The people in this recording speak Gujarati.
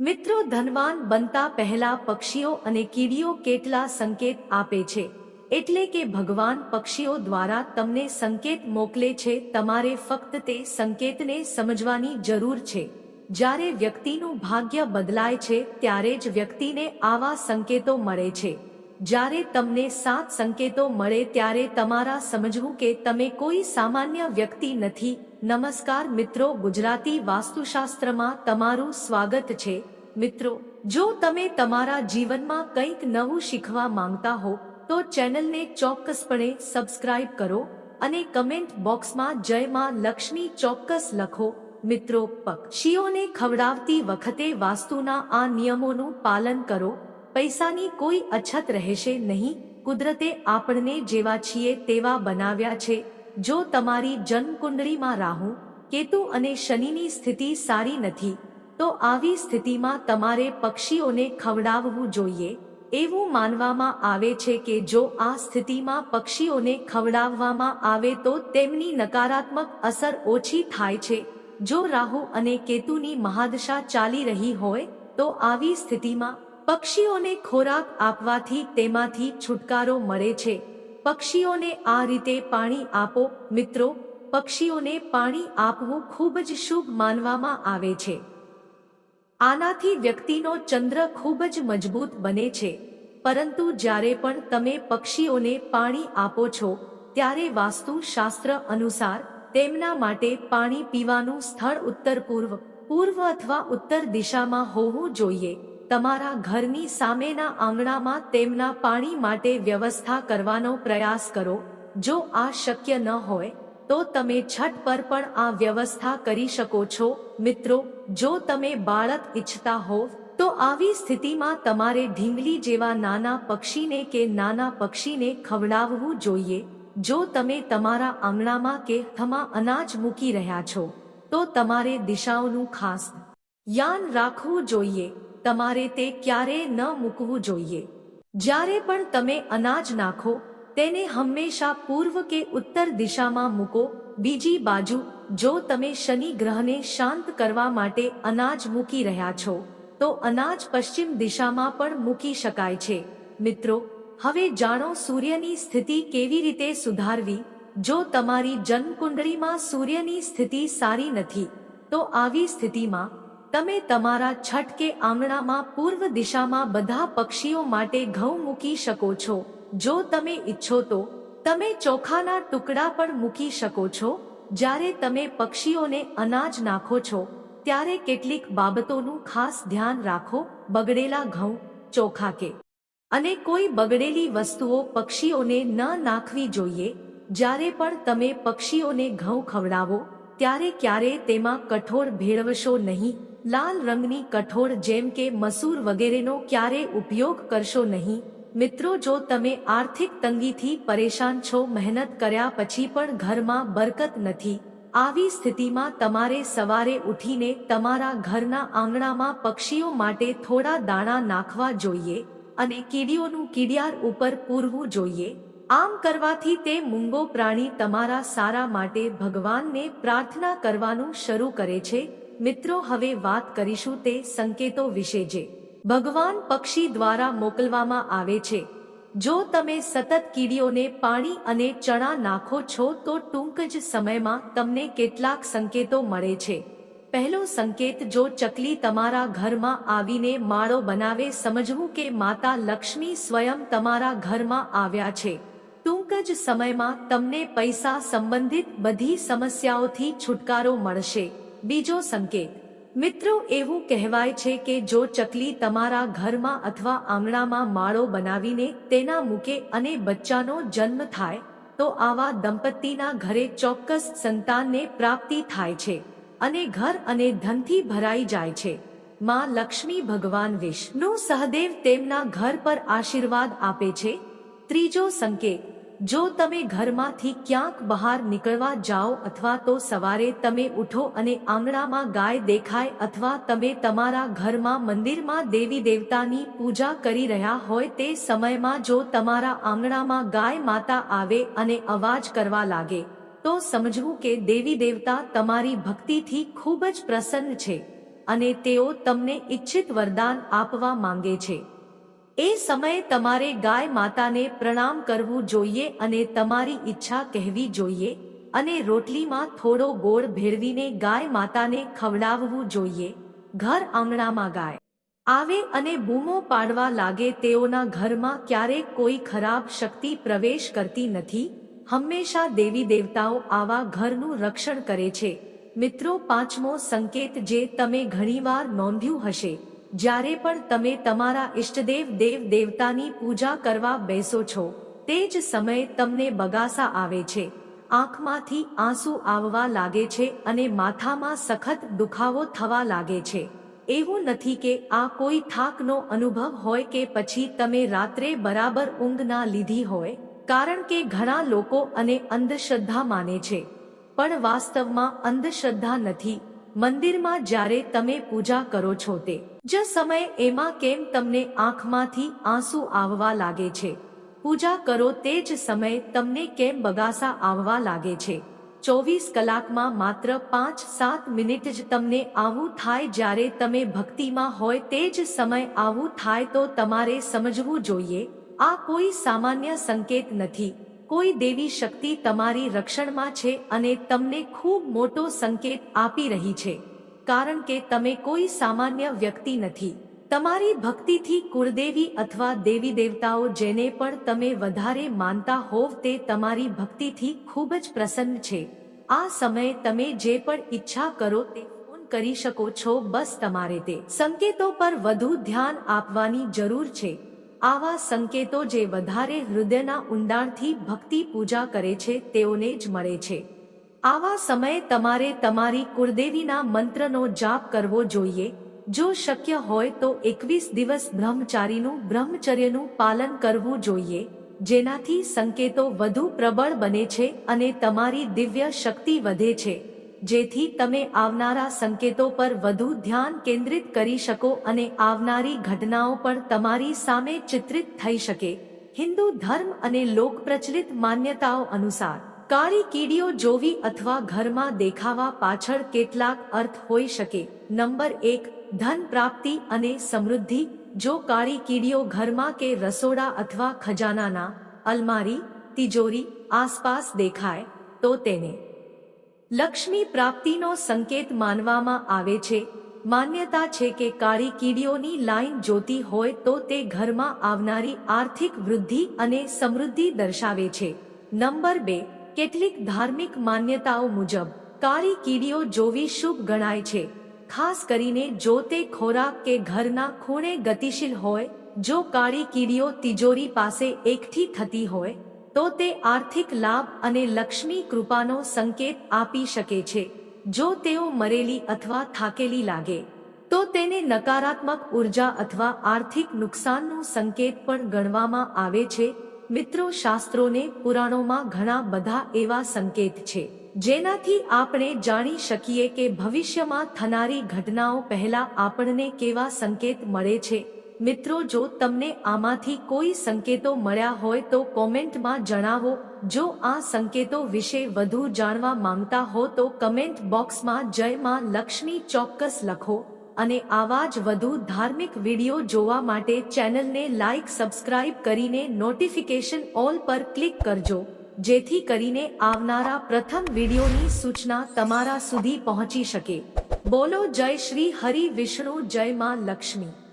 મિત્રો, ધનવાન બનતા પહેલા પક્ષીઓ અને કીડીઓ કેટલા સંકેત આપે છે? એટલે કે ભગવાન પક્ષીઓ દ્વારા તમને સંકેત મોકલે છે, તમારે ફક્ત તે સંકેતને સમજવાની જરૂર છે. જ્યારે વ્યક્તિનું ભાગ્ય બદલાય છે, ત્યારે જ વ્યક્તિને આવા સંકેતો મળે છે. જ્યારે તમને સાત સંકેતો મળે ત્યારે તમારા સમજવું કે તમે કોઈ સામાન્ય વ્યક્તિ નથી. નમસ્કાર મિત્રો, ગુજરાતી વાસ્તુશાસ્ત્રમાં તમારું સ્વાગત છે. મિત્રો, જો તમે તમારા જીવનમાં કંઈક નવું શીખવા માંગતા હો, તો ચેનલને ચોક્કસપણે સબસ્ક્રાઇબ કરો અને કમેન્ટ બોક્સમાં જય માં લક્ષ્મી ચોક્કસ લખો. મિત્રો, પક્ષીઓને ખવડાવતી વખતે વાસ્તુના આ નિયમોનું પાલન કરો. પૈસાની કોઈ અછત રહેશે નહીં. કુદરતે આપણને જેવા છીએ તેવા બનાવ્યા છે. જો તમારી જન્મકુંડળીમાં રાહુ, કેતુ અને શનિની સ્થિતિ સારી નથી, તો આવી સ્થિતિમાં તમારે પક્ષીઓને ખવડાવવું જોઈએ. એવું માનવામાં આવે છે કે જો આ સ્થિતિમાં પક્ષીઓને ખવડાવવામાં આવે તો તેમની નકારાત્મક અસર ઓછી થાય છે. જો રાહુ અને કેતુની મહાદશા ચાલી રહી હોય, તો આવી સ્થિતિમાં પક્ષીઓને ખોરાક આપવાથી તેમાંથી છુટકારો મળે છે. પક્ષીઓને આ રીતે પાણી આપો, મિત્રો. પક્ષીઓને પાણી આપવું ખૂબ જ શુભ માનવામાં આવે છે. આનાથી વ્યક્તિનો ચંદ્ર ખૂબ જ મજબૂત બને છે. પરંતુ જ્યારે પણ તમે પક્ષીઓને પાણી આપો છો, ત્યારે વાસ્તુશાસ્ત્ર અનુસાર તેમના માટે પાણી પીવાનું સ્થળ ઉત્તર પૂર્વ પૂર્વ અથવા ઉત્તર દિશામાં હોવું જોઈએ. તમારા ઘરની સામેના આંગણામાં તેમના પાણી માટે વ્યવસ્થા કરવાનો પ્રયાસ કરો. જો આ શક્ય ન હોય, તો તમે છઠ પર પણ આ વ્યવસ્થા કરી શકો છો. મિત્રો, જો તમે બાળક ઈચ્છતા હોવ તો આવી સ્થિતિમાં તમારે ઢીંગલી જેવા નાના પક્ષીને કે નાના પક્ષીને ખવડાવવું જોઈએ. જો તમે તમારા આંગણામાં કે થમાં અનાજ મૂકી રહ્યા છો, તો તમારે દિશાઓનું ખાસ યાન રાખવું જોઈએ. તમારે તે ક્યારેય ન મૂકવું જોઈએ. જ્યારે પણ તમે અનાજ નાખો, તેને હંમેશા પૂર્વ કે ઉત્તર દિશામાં મૂકો. બીજી બાજુ, જો તમે શનિ ગ્રહને શાંત કરવા માટે અનાજ મૂકી રહ્યા છો, તો અનાજ પશ્ચિમ દિશામાં પણ મૂકી શકાય છે. મિત્રો, હવે જાણો સૂર્યની સ્થિતિ કેવી રીતે સુધારવી. જો તમારી જન્મકુંડળીમાં સૂર્યની સ્થિતિ સારી નથી, તો આવી સ્થિતિમાં તમે તમારા છઠ કે આંગણામાં પૂર્વ દિશામાં બધા પક્ષીઓ માટે ઘઉં મૂકી શકો છો. જો તમે ઈચ્છો તો, તમે ચોખાના ટુકડા પણ મૂકી શકો છો. જ્યારે તમે પક્ષીઓને અનાજ નાખો છો, ત્યારે કેટલીક બાબતોનું ખાસ ધ્યાન રાખો, બગડેલા ઘઉં, ચોખા કે અને કોઈ બગડેલી વસ્તુઓ પક્ષીઓને ન નાખવી જોઈએ. જ્યારે પણ તમે પક્ષીઓને ઘઉં ખવડાવો, ત્યારે ક્યારે તેમાં કઠોળ ભેળવશો નહીં. લાલ રંગની કઠોળ જેમ કે મસૂર વગેરેનો ક્યારે ઉપયોગ કરશો નહીં. મિત્રો, જો તમે આર્થિક તંગીથી પરેશાન છો, મહેનત કર્યા પછી પણ ઘરમાં બરકત નથી. આવી સ્થિતિમાં તમારે સવારે ઉઠીને તમારા ઘરના આંગણામાં પક્ષીઓ માટે થોડા દાણા નાખવા જોઈએ અને કીડીઓનું કીડિયાર ઉપર પૂરવું જોઈએ. આમ કરવાથી તે મૂંગો પ્રાણી તમારા સારા માટે ભગવાનને પ્રાર્થના કરવાનું શરૂ કરે છે. મિત્રો, હવે વાત કરીશું તે સંકેતો વિશે જે ભગવાન પક્ષી દ્વારા મોકલવામાં આવે છે. જો તમે સતત કીડીઓને પાણી અને ચણા નાખો છો, તો ટૂંક જ સમયમાં તમને કેટલાક સંકેતો મળે છે. પહેલો સંકેત, જો ચકલી તમારા ઘરમાં આવીને માળો બનાવે, સમજવું કે માતા લક્ષ્મી સ્વયં તમારા ઘરમાં આવ્યા છે. ટૂંક જ સમયમાં તમને પૈસા સંબંધિત બધી સમસ્યાઓથી છુટકારો મળશે. બીજો સંકેત. મિત્રો, એવું કહેવાય છે કે જો ચકલી તમારા ઘરમાં અથવા આંગણામાં માળો બનાવીને તેના મૂકે અને બચ્ચાનો જન્મ થાય, તો આવા દંપતીના ઘરે ચોક્કસ સંતાનને પ્રાપ્તિ થાય છે અને ઘર અને ધનથી ભરાઈ જાય છે. માં લક્ષ્મી ભગવાન વિષ્ણુ સહદેવ તેમના ઘર પર આશીર્વાદ આપે છે. ત્રીજો સંકેત. જો તમે ઘરમાંથી ક્યાંક બહાર નીકળવા જાઓ અથવા તો સવારે તમે ઉઠો અને આંગણામાં ગાય દેખાય અથવા તમે તમારા ઘરમાં મંદિરમાં દેવી દેવતાની પૂજા કરી રહ્યા હોય તે સમયમાં જો તમારા આંગણામાં ગાય માતા આવે અને અવાજ કરવા લાગે, તો સમજવું કે દેવી દેવતા તમારી ભક્તિથી ખૂબ જ પ્રસન્ન છે અને તેઓ તમને ઈચ્છિત વરદાન આપવા માંગે છે. એ સમયે તમારે ગાય માતાને પ્રણામ કરવું જોઈએ અને તમારી ઈચ્છા કહેવી જોઈએ અને રોટલીમાં થોડો ગોળ ભેળવીને ગાય માતાને ખવડાવવું જોઈએ. ઘર આંગણામાં ગાય આવે અને બૂમો પાડવા લાગે તેઓના ઘરમાં ક્યારેક કોઈ ખરાબ શક્તિ પ્રવેશ કરતી નથી. હંમેશા દેવી દેવતાઓ આવા ઘરનું રક્ષણ કરે છે. મિત્રો, પાંચમો સંકેત જે તમે ઘણીવાર નોંધ્યું હશે. જ્યારે પણ તમે તમારા ઇષ્ટદેવ દેવ દેવતાની પૂજા કરવા બેસો છો, તે જ સમયે તમને બગાસા આવે છે. આંખમાંથી આંસુ આવવા લાગે છે અને માથામાં સખત દુખાવો થવા લાગે છે. એવું નથી કે આ કોઈ થાકનો અનુભવ હોય કે પછી તમે રાત્રે બરાબર ઊંઘ ના લીધી હોય, કારણ કે ઘણા લોકો અને અંધશ્રદ્ધા માને છે. પણ વાસ્તવમાં અંધશ્રદ્ધા નથી. મંદિરમાં જ્યારે તમે પૂજા કરો છો તે જ સમય એમાં કેમ તમને આંખમાંથી આંસુ આવવા લાગે છે? પૂજા કરો તે જ સમયે તમને કેમ બગાસા આવવા લાગે છે? ચોવીસ કલાકમાં માત્ર પાંચ સાત મિનિટ જ તમને આવું થાય જ્યારે તમે ભક્તિમાં હોય તે જ સમય આવું થાય તો તમારે સમજવું જોઈએ. આ કોઈ સામાન્ય સંકેત નથી. કોઈ દેવી શક્તિ તમારી રક્ષણમાં છે અને તમને ખૂબ મોટો સંકેત આપી રહી છે. કારણ કે તમે કોઈ સામાન્ય વ્યક્તિ નથી. તમારી ભક્તિથી કુળદેવી અથવા દેવી દેવતાઓ જેને પણ તમે વધારે માનતા હોવ તે તમારી ભક્તિથી ખૂબ જ પ્રસન્ન છે. આ સમયે તમે જે પણ ઈચ્છા કરો તે ફોન કરી શકો છો બસ તમારે તે સંકેતો પર વધુ ધ્યાન આપવાની જરૂર છે. આવા સંકેતો જે વધારે હૃદયના ઊંડાણથી ભક્તિ પૂજા કરે છે, તેઓને જ મળે છે. આવા સમયે તમારે તમારી કુળદેવીના મંત્રનો જાપ કરવો જોઈએ. જો શક્ય હોય તો એકવીસ દિવસ બ્રહ્મચારીનું, બ્રહ્મચર્યનું પાલન કરવું જોઈએ, જેનાથી સંકેતો વધુ પ્રબળ બને છે અને તમારી દિવ્ય શક્તિ વધે છે. જેથી તમે આવનારા સંકેતો પર વધુ ધ્યાન કેન્દ્રિત કરી શકો અને આવનારી ઘટનાઓ પણ તમારી સામે ચિત્રિત થઈ શકે. હિન્દુ ધર્મ અને લોક પ્રચલિત માન્યતાઓ અનુસાર, કાળી કીડીઓ જોવી અથવા ઘરમાં દેખાવા પાછળ કેટલાક અર્થ હોઈ શકે. નંબર એક, ધન પ્રાપ્તિ અને સમૃદ્ધિ. જો કાળી કીડીઓ ઘરમાં કે રસોડા અથવા ખજાનાના, અલમારી, તિજોરી, આસપાસ દેખાય, તો તેને લક્ષ્મી પ્રાપ્તિનો સંકેત માનવામાં આવે છે. માન્યતા છે કે કાળી કીડીઓની લાઈન જોતી હોય તો તે ઘરમાં આવનારી આર્થિક વૃદ્ધિ અને સમૃદ્ધિ દર્શાવે છે. નંબર બે, કેટલીક ધાર્મિક માન્યતાઓ મુજબ, કાળી કીડીઓ જોવી શુભ ગણાય છે. ખાસ કરીને જો તે ખોરાક કે ઘરના ખૂણે ગતિશીલ હોય, જો કાળી કીડીઓ તિજોરી પાસે એકઠી થતી હોય તો તે આર્થિક લાભ અને લક્ષ્મી કૃપાનો સંકેત આપી શકે છે. જો તેઓ મરેલી અથવા થાકેલી લાગે, તો તેને નકારાત્મક ઊર્જા અથવા આર્થિક નુકસાનનો સંકેત પણ ગણવામાં આવે છે. મિત્રો, શાસ્ત્રોને પુરાણોમાં ઘણા બધા એવા સંકેત છે, જેનાથી આપણે જાણી શકીએ કે ભવિષ્યમાં થનારી ઘટનાઓ પહેલા આપણને કેવા સંકેત મળે છે. મિત્રો, જો તમને આમાંથી કોઈ સંકેતો મળ્યા હોય તો કોમેન્ટમાં જણાવો. જો આ સંકેતો વિશે વધુ જાણવા માંગતા હો તો કમેન્ટ બોક્સમાં જય માં લક્ષ્મી ચોક્કસ લખો. અને આવા જ વધુ ધાર્મિક વીડિયો જોવા માટે ચેનલને લાઇક સબસ્ક્રાઇબ કરીને નોટિફિકેશન ઓલ પર ક્લિક કરજો. જેથી કરીને આવનારા પ્રથમ વિડીયોની સૂચના તમારા સુધી પહોંચી શકે. બોલો, જય શ્રી હરિ વિષ્ણુ, જય માં લક્ષ્મી.